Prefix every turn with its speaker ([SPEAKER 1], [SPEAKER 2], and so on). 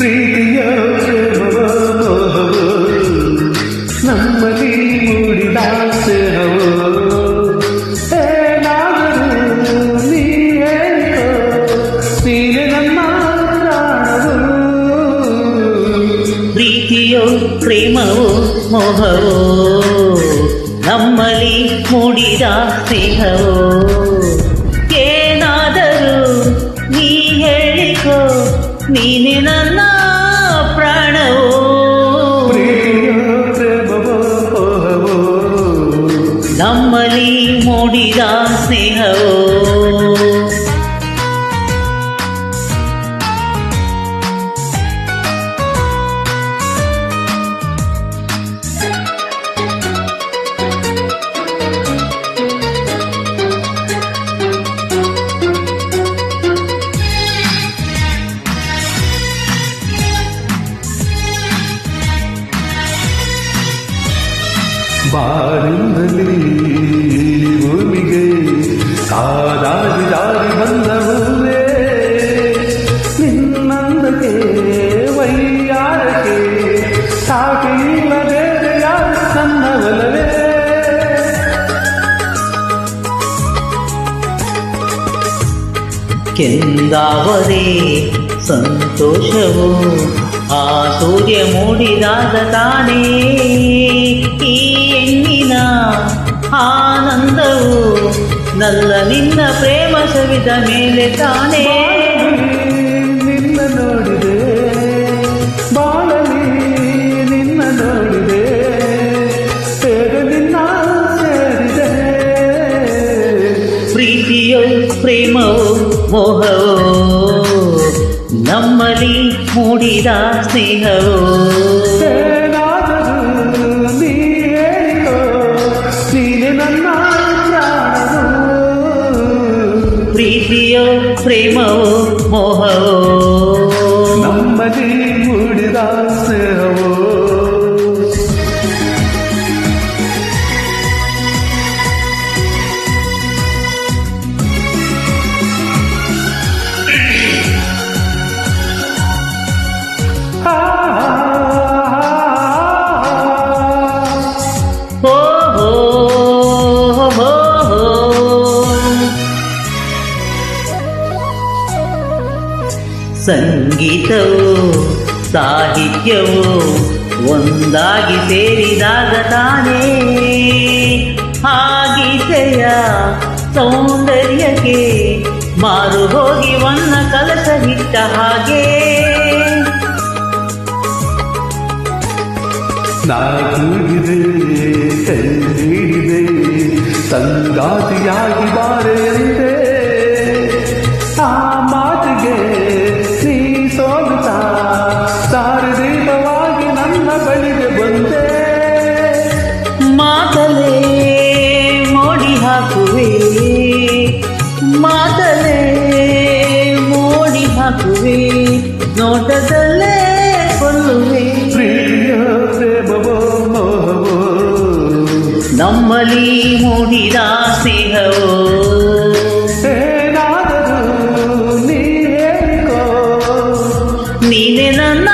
[SPEAKER 1] 没
[SPEAKER 2] 有。ಪ್ರೇಮವೋ ಮೋಹವೋ? ನಮ್ಮಲ್ಲಿ ಮೂಡಿದ ಸ್ನೇಹವೋ ಏನಾದರೂ ನೀ ಹೇಳಿಕೋ ನೀನೆ ನನ್ನ ಪ್ರಾಣವೋ? ನಮ್ಮಲ್ಲಿ ಮೂಡಿದ ಸ್ನೇಹವೋ?
[SPEAKER 1] ಬಾರಿಂದಲೇ ಭೂಮಿಗೆ ಕಾದಾಡಿ ಜಾರಿ ಬಂದ ಹೂವೇ ನಿನ್ನಂದಕ್ಕೆ ವೈಯಾರಕ್ಕೆ ಸಾಟಿ ಇಲ್ಲ ಬೇರೆ ಯಾರು ನನ್ನ ಒಲವೇ
[SPEAKER 2] ಕೆಂದಾವರೆ ಸಂತೋಷವು ಆ ಸೂರ್ಯ ಮೂಡಿದಾಗ ತಾನೇ ಈ ಹೆಣ್ಣಿನ ಆನಂದವು ನಲ್ಲ ನಿನ್ನ ಪ್ರೇಮ ಸವಿದ ಮೇಲೆ ತಾನೇ.
[SPEAKER 1] ನಿನ್ನ ನೋಡಿದೆ ಬಾಳಲಿ ನಿನ್ನ ನೋಡಿದೆ
[SPEAKER 2] ಪ್ರೀತಿಯೋ, ಪ್ರೇಮವೋ, ಮೋಹವೋ, ನಮ್ಮಲ್ಲಿ ಮೂಡಿದ ಸ್ನೇಹವೋ
[SPEAKER 1] ಏನಾದರೂ ನೀ ಹೇಳಿಕೋ ನೀನೆ ನನ್ನ ಪ್ರಾಣವು
[SPEAKER 2] ಪ್ರೀತಿಯೋ ಪ್ರೇಮವೋ ಮೋಹವೋ ಸಂಗೀತವು, ಸಾಹಿತ್ಯವು ಒಂದಾಗಿ ಸೇರಿದಾಗ ತಾನೇ ಆ ಗೀತೆಯ ಸೌಂದರ್ಯಕ್ಕೆ ಮಾರು ಹೋಗಿ ಒನ್ನ ಕಲಸ ಹಿಟ್ಟ ಹಾಗೆ.
[SPEAKER 1] ನಾಗಿದೆ ಕೂಗಿದೆ ಸಂಗಾತಿಯಾಗಿ ಬಾರೆ
[SPEAKER 2] ಮಾತಲೇ ಮೋಡಿ ಹಾಕುವೆ ನೋಟದಲ್ಲೇ ಕೊಲ್ಲುವೆ
[SPEAKER 1] ಪ್ರಿಯ ಪ್ರೇಮವೋ ಮೋಹವೋ
[SPEAKER 2] ನಮ್ಮಲ್ಲಿ ಮೂಡಿದ ಸ್ನೇಹವೋ
[SPEAKER 1] ಏನಾದರೂ ನೀ ಹೇಳಿಕೋ
[SPEAKER 2] ನೀನೆ ನನ್ನ